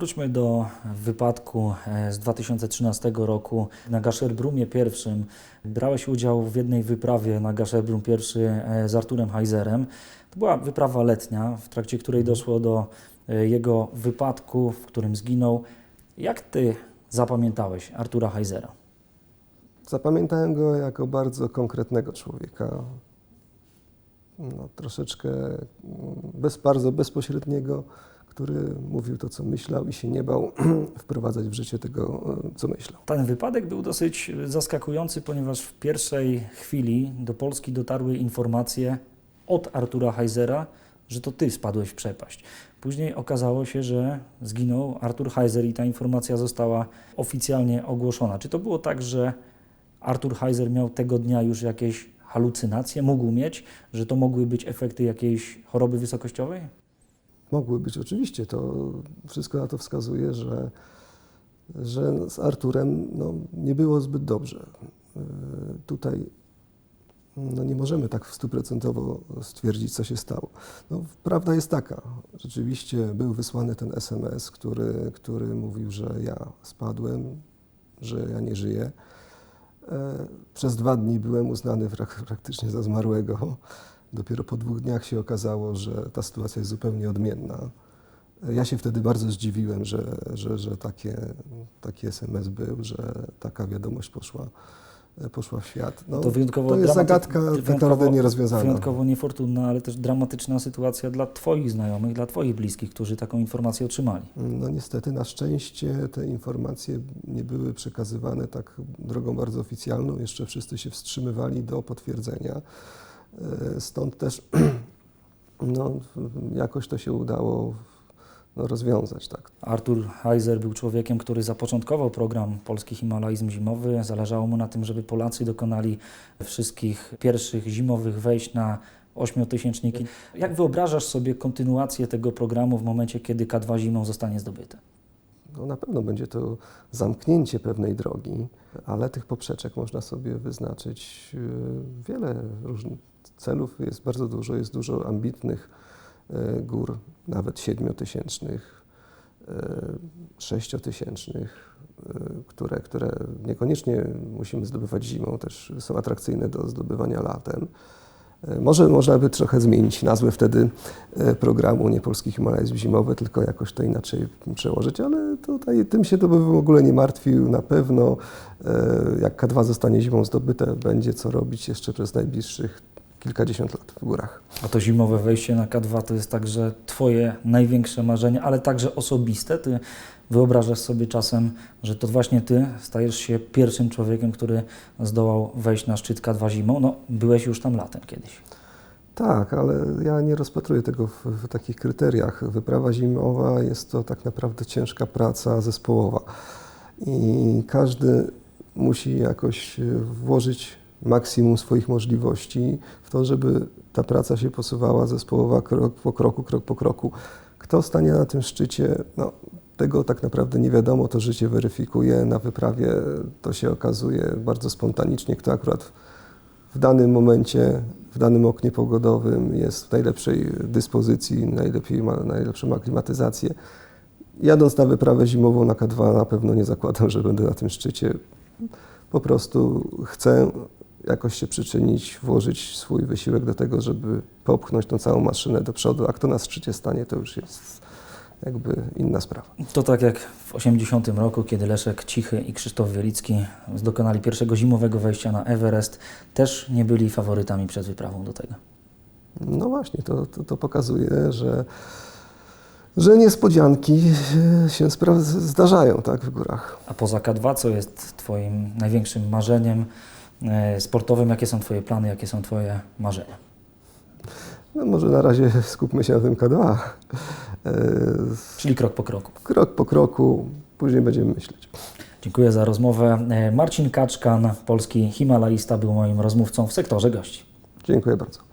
Wróćmy do wypadku e, z 2013 roku. Na Gasherbrumie pierwszym brałeś udział w jednej wyprawie na Gaszerbrum pierwszy e, z Arturem Heizerem. To była wyprawa letnia, w trakcie której doszło do e, jego wypadku, w którym zginął. Jak ty zapamiętałeś Artura Heizera? Zapamiętałem go jako bardzo konkretnego człowieka. No, troszeczkę mm, bez, bardzo bezpośredniego, który mówił to, co myślał i się nie bał wprowadzać w życie tego, e, co myślał. Ten wypadek był dosyć zaskakujący, ponieważ w pierwszej chwili do Polski dotarły informacje od Artura Heizera, że to ty spadłeś w przepaść. Później okazało się, że zginął Artur Heizer i ta informacja została oficjalnie ogłoszona. Czy to było tak, że Artur Heizer miał tego dnia już jakieś halucynacje, mógł mieć, że to mogły być efekty jakiejś choroby wysokościowej? Mogły być oczywiście, to wszystko na to wskazuje, że, że z Arturem no, nie było zbyt dobrze. E, Tutaj no, nie możemy tak stuprocentowo stwierdzić, co się stało. No, prawda jest taka, rzeczywiście był wysłany ten SMS, który, który mówił, że ja spadłem, że ja nie żyję. E, Przez dwa dni byłem uznany prak- praktycznie za zmarłego. Dopiero po dwóch dniach się okazało, że ta sytuacja jest zupełnie odmienna. Ja się wtedy bardzo zdziwiłem, że, że, że takie, taki SMS był, że taka wiadomość poszła, poszła w świat. No, to wyjątkowo to jest zagadka tak naprawdę nierozwiązana. Wyjątkowo niefortunna, ale też dramatyczna sytuacja dla Twoich znajomych, dla Twoich bliskich, którzy taką informację otrzymali. No niestety, na szczęście te informacje nie były przekazywane tak drogą bardzo oficjalną. Jeszcze wszyscy się wstrzymywali do potwierdzenia. E, Stąd też no, jakoś to się udało no, rozwiązać. Tak. Artur Heiser był człowiekiem, który zapoczątkował program Polski Himalajzm Zimowy. Zależało mu na tym, żeby Polacy dokonali wszystkich pierwszych zimowych wejść na ośmiotysięczniki. Jak wyobrażasz sobie kontynuację tego programu w momencie, kiedy K2 zimą zostanie zdobyte? No, na pewno będzie to zamknięcie pewnej drogi, ale tych poprzeczek można sobie wyznaczyć e, wiele różnych celów. Jest bardzo dużo, jest dużo ambitnych e, gór, nawet siedmiotysięcznych, e, sześciotysięcznych, e, które, które niekoniecznie musimy zdobywać zimą, też są atrakcyjne do zdobywania latem. Może można by trochę zmienić nazwę wtedy programu, nie Polski Himalajzm Zimowy, tylko jakoś to inaczej przełożyć, ale tutaj tym się to by w ogóle nie martwił. Na pewno jak K2 zostanie zimą zdobyte, będzie co robić jeszcze przez najbliższych kilkadziesiąt lat w górach. A to zimowe wejście na K2 to jest także Twoje największe marzenie, ale także osobiste. Ty wyobrażasz sobie czasem, że to właśnie Ty stajesz się pierwszym człowiekiem, który zdołał wejść na szczyt K2 zimą. No, byłeś już tam latem kiedyś. Tak, ale ja nie rozpatruję tego w, w takich kryteriach. Wyprawa zimowa jest to tak naprawdę ciężka praca zespołowa i każdy musi jakoś włożyć maksimum swoich możliwości w to, żeby ta praca się posuwała zespołowa krok po kroku, krok po kroku. Kto stanie na tym szczycie, no, tego tak naprawdę nie wiadomo, to życie weryfikuje. Na wyprawie to się okazuje bardzo spontanicznie, kto akurat w danym momencie, w danym oknie pogodowym jest w najlepszej dyspozycji, najlepiej ma, najlepszą ma klimatyzację. Jadąc na wyprawę zimową na K2 na pewno nie zakładam, że będę na tym szczycie. Po prostu chcę jakoś się przyczynić, włożyć swój wysiłek do tego, żeby popchnąć tą całą maszynę do przodu, a kto na szczycie stanie, to już jest jakby inna sprawa. To tak jak w 80 roku, kiedy Leszek Cichy i Krzysztof Wielicki dokonali pierwszego zimowego wejścia na Everest, też nie byli faworytami przed wyprawą do tego. No właśnie, to, to, to pokazuje, że, że niespodzianki się zdarzają tak, w górach. A poza K2, co jest Twoim największym marzeniem sportowym? Jakie są Twoje plany, jakie są Twoje marzenia? No może na razie skupmy się na tym K2. E, Czyli krok po kroku. Krok po kroku, później będziemy myśleć. Dziękuję za rozmowę. E, Marcin Kaczkan, polski himalaista, był moim rozmówcą w sektorze gości. Dziękuję bardzo.